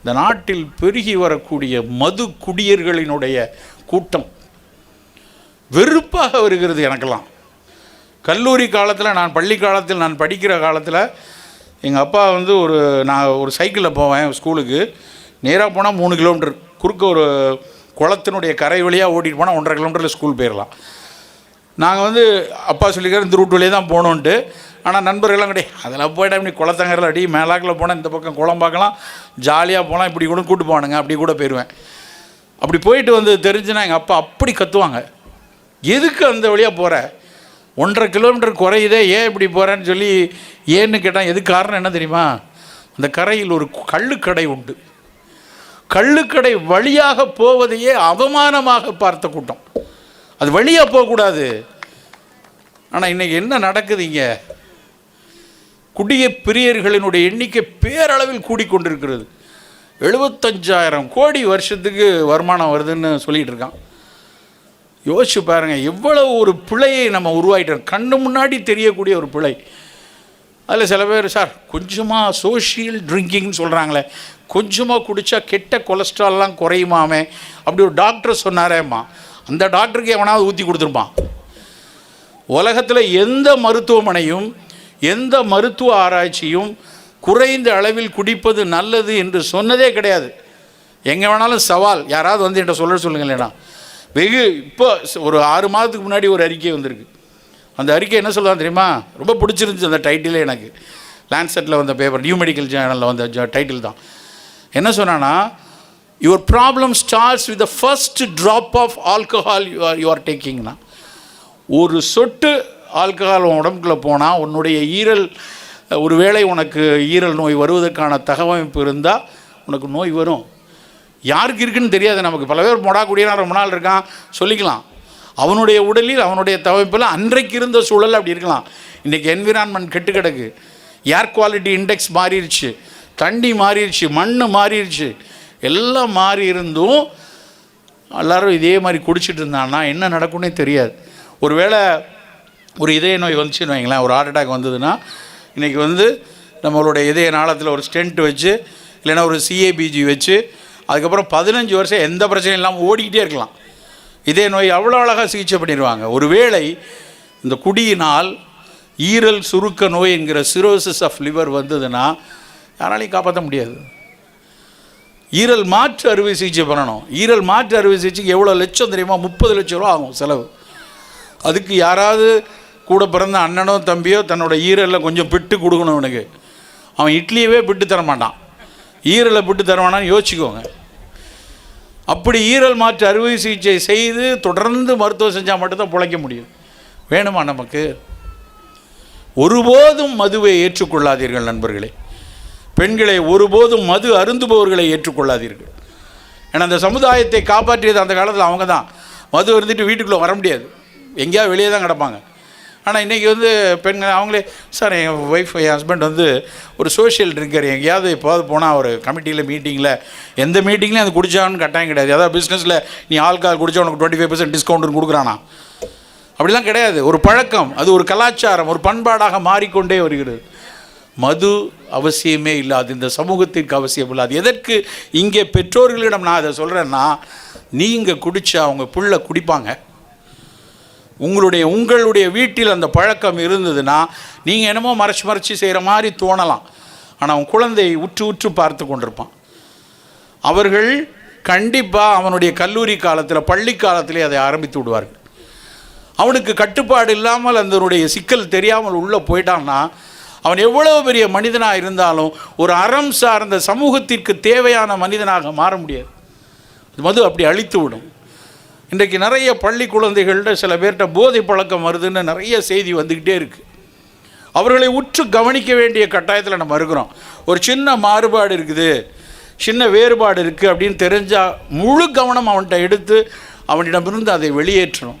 இந்த நாட்டில் பெருகி வரக்கூடிய மது குடியர்களினுடைய கூட்டம் வெறுப்பாக வருகிறது எனக்கெல்லாம். கல்லூரி காலத்தில் நான் பள்ளி காலத்தில் நான் படிக்கிற காலத்தில் எங்கள் அப்பா வந்து ஒரு நான் ஒரு சைக்கிளில் போவேன் ஸ்கூலுக்கு. நேராக போனால் மூணு கிலோமீட்டர். குறுக்க ஒரு குளத்தினுடைய கரை வழியாக ஓட்டிகிட்டு போனால் ஒன்றரை கிலோமீட்டரில் ஸ்கூல் போயிடலாம் நாங்கள் வந்து அப்பா சொல்லிக்கிறேன் இந்த ரூட் வழியே தான் போகணுன்ட்டு ஆனால் நண்பர்கள்லாம் கிடையாது அதெல்லாம் போய்ட்டா இப்படி குளத்தங்கரில் அடி மேலாக்கில் போனால் இந்த பக்கம் குளம் பார்க்கலாம் ஜாலியாக போகலாம் இப்படி கூட கூட்டு போவானுங்க அப்படி கூட போயிடுவேன் அப்படி போயிட்டு வந்து தெரிஞ்சுன்னா எங்கள் அப்பா அப்படி கத்துவாங்க. எதுக்கு அந்த வழியாக போகிற ஒன்றரை கிலோமீட்டர் குறையுதே ஏன் இப்படி போகிறேன்னு சொல்லி ஏன்னு கேட்டால் எதுக்கு காரணம் என்ன தெரியுமா? அந்த கரையில் ஒரு கள்ளுக்கடை உண்டு. கள்ளுக்கடை வழியாக போவதையே அவமானமாக பார்த்த கூட்டம். அது வழியாக போகக்கூடாது. ஆனால் இன்றைக்கி என்ன நடக்குது இங்கே? குடிய பிரியர்களினுடைய எண்ணிக்கை பேரளவில் கூடிக்கொண்டிருக்கிறது. எழுபத்தஞ்சாயிரம் கோடி வருஷத்துக்கு வருமானம் வருதுன்னு சொல்லிகிட்டு இருக்கான். யோசிச்சு பாருங்க எவ்வளோ ஒரு பிழையை நம்ம உருவாகிட்டோம் கண்ணு முன்னாடி தெரியக்கூடிய ஒரு பிழை. அதில் சில பேர் சார் கொஞ்சமாக சோஷியல் ட்ரிங்கிங்னு சொல்கிறாங்களே கொஞ்சமாக குடித்தா கெட்ட கொலஸ்ட்ரால்லாம் குறையுமாமே? அப்படி ஒரு டாக்டர் சொன்னாரேம்மா அந்த டாக்டருக்கு எவனாவது ஊற்றி கொடுத்துருப்பான். உலகத்தில் எந்த மருத்துவமனையும் எந்த மருத்துவ ஆராய்ச்சியும் குறைந்த அளவில் குடிப்பது நல்லது என்று சொன்னதே கிடையாது. எங்கே வேணாலும் சவால் யாராவது வந்து என்கிட்ட சொல்ல சொல்லுங்களேண்ணா வெகு இப்போ ஒரு ஆறு மாதத்துக்கு முன்னாடி ஒரு அறிக்கை வந்திருக்கு. அந்த அறிக்கை என்ன சொல்லுவாங்க தெரியுமா? ரொம்ப பிடிச்சிருந்துச்சு அந்த டைட்டிலே எனக்கு. லேண்ட்செட்டில் வந்த பேப்பர் நியூ மெடிக்கல் ஜேர்னலில் வந்த டைட்டில் தான். என்ன சொன்னான்னா your problem starts with the first drop of alcohol you are you are டேக்கிங்னா ஒரு சொட்டு ஆல்கஹால் உன் உடம்புக்குள்ளே போனால் உன்னுடைய ஈரல் ஒருவேளை உனக்கு ஈரல் நோய் வருவதற்கான தகவமைப்பு இருந்தால் உனக்கு நோய் வரும். யாருக்கு இருக்குன்னு தெரியாது. நமக்கு பல பேர் மொடா குடியனா ரொம்ப நாள் இருக்கான். சொல்லிக்கலாம். அவனுடைய உடலில் அவனுடைய தவமைப்பில் அன்றைக்கு இருந்த சூழல் அப்படி இருக்கலாம். இன்றைக்கி என்விரான்மெண்ட் கெட்டு கிடக்கு. ஏர் குவாலிட்டி இண்டெக்ஸ் மாறிடுச்சு. தண்ணி மாறிடுச்சு. மண் மாறிடுச்சு. எல்லாம் மாறி இருந்தும் எல்லாரும் இதே மாதிரி குடிச்சிட்டு இருந்தான்னா என்ன நடக்கும்னே தெரியாது. ஒருவேளை ஒரு இதய நோய் வந்துச்சுன்னு வைங்களேன் ஒரு ஹார்ட் அட்டாக் வந்ததுன்னா இன்றைக்கி வந்து நம்மளுடைய இதய நாளத்தில் ஒரு ஸ்டென்ட் வச்சு இல்லைன்னா ஒரு சிஏபிஜி வச்சு அதுக்கப்புறம் பதினஞ்சு வருஷம் எந்த பிரச்சனையும் இல்லாமல் ஓடிக்கிட்டே இருக்கலாம். இதே நோய் அவ்வளோ அழகாக சிகிச்சை பண்ணிடுவாங்க. ஒருவேளை இந்த குடியினால் ஈரல் சுருக்க நோய் என்கிற சிரோசிஸ் ஆஃப் லிவர் வந்ததுன்னா யாராலையும் காப்பாற்ற முடியாது. ஈரல் மாற்று அறுவை சிகிச்சை பண்ணணும். ஈரல் மாற்று அறுவை சிகிச்சைக்கு எவ்வளோ லட்சம் தெரியுமா? முப்பது லட்சம் ரூபா ஆகும் செலவு. அதுக்கு யாராவது கூட பிறந்த அண்ணனோ தம்பியோ தன்னோட ஈரலில் கொஞ்சம் பிட்டு கொடுக்கணும் அவனுக்கு. அவன் இட்லியவே பிட்டு தரமாட்டான் ஈரலை பிட்டு தருவானான்னு யோசிச்சுக்கோங்க. அப்படி ஈரல் மாற்று அறுவை சிகிச்சை செய்து தொடர்ந்து மருத்துவம் செஞ்சால் மட்டும்தான் பிழைக்க முடியும். வேணுமா நமக்கு? ஒருபோதும் மதுவை ஏற்றுக்கொள்ளாதீர்கள் நண்பர்களே. பெண்களை ஒருபோதும் மது அருந்துபவர்களை ஏற்றுக்கொள்ளாதீர்கள். ஏன்னா அந்த சமுதாயத்தை காப்பாற்றியது அந்த காலத்தில் அவங்க தான் மது இருந்துட்டு வீட்டுக்குள்ளே வர முடியாது. எங்கேயாவது வெளியே தான் கிடப்பாங்க. ஆனால் இன்றைக்கி வந்து பெண்கள் அவங்களே சார் என் ஒய்ஃப் என் ஹஸ்பண்ட் வந்து ஒரு சோஷியல் ட்ரிங்கர் எங்கேயாவது எப்போது போனால் ஒரு கமிட்டியில் மீட்டிங்கில் எந்த மீட்டிங்லையும் அது குடிச்சான்னு கட்டாயம் கிடையாது. அதாவது பிஸ்னஸில் நீ ஆல்கால் குடிச்சா உனக்கு டுவெண்ட்டி ஃபைவ் பர்சன்ட் டிஸ்கவுண்ட் கொடுக்குறானா? அப்படிலாம் கிடையாது. ஒரு பழக்கம். அது ஒரு கலாச்சாரம். ஒரு பண்பாடாக மாறிக்கொண்டே வருகிறது. மது அவசியமே இல்லாது இந்த சமூகத்திற்கு அவசியம் இல்லாது. எதற்கு இங்கே பெற்றோர்களிடம் நான் அதை சொல்கிறேன்னா நீங்கள் குடித்தா அவங்க புள்ள குடிப்பாங்க. உங்களுடைய உங்களுடைய வீட்டில் அந்த பழக்கம் இருந்ததுன்னா நீங்கள் என்னமோ மறைச்சி மறைச்சி செய்கிற மாதிரி தோணலாம். ஆனால் அவன் குழந்தையை உற்று உற்று பார்த்து கொண்டிருப்பான். அவர்கள் கண்டிப்பாக அவனுடைய கல்லூரி காலத்தில் பள்ளி காலத்திலே அதை ஆரம்பித்து விடுவார்கள். அவனுக்கு கட்டுப்பாடு இல்லாமல் அதனுடைய சிக்கல் தெரியாமல் உள்ளே போயிட்டான்னா அவன் எவ்வளவு பெரிய மனிதனாக இருந்தாலும் ஒரு அறம் சார்ந்த சமூகத்திற்கு தேவையான மனிதனாக மாற முடியாது. மது அப்படி அழித்து விடும். இன்றைக்கு நிறைய பள்ளி குழந்தைகள்கிட்ட சில பேர்கிட்ட போதை பழக்கம் வருதுன்னு நிறைய செய்தி வந்துக்கிட்டே இருக்குது அவர்களை உற்று கவனிக்க வேண்டிய கட்டாயத்தில் நம்ம இருக்கிறோம். ஒரு சின்ன மாறுபாடு இருக்குது. சின்ன வேறுபாடு இருக்குது அப்படின்னு தெரிஞ்சால் முழு கவனம் அவன்கிட்ட எடுத்து அவனிடமிருந்து அதை வெளியேற்றணும்.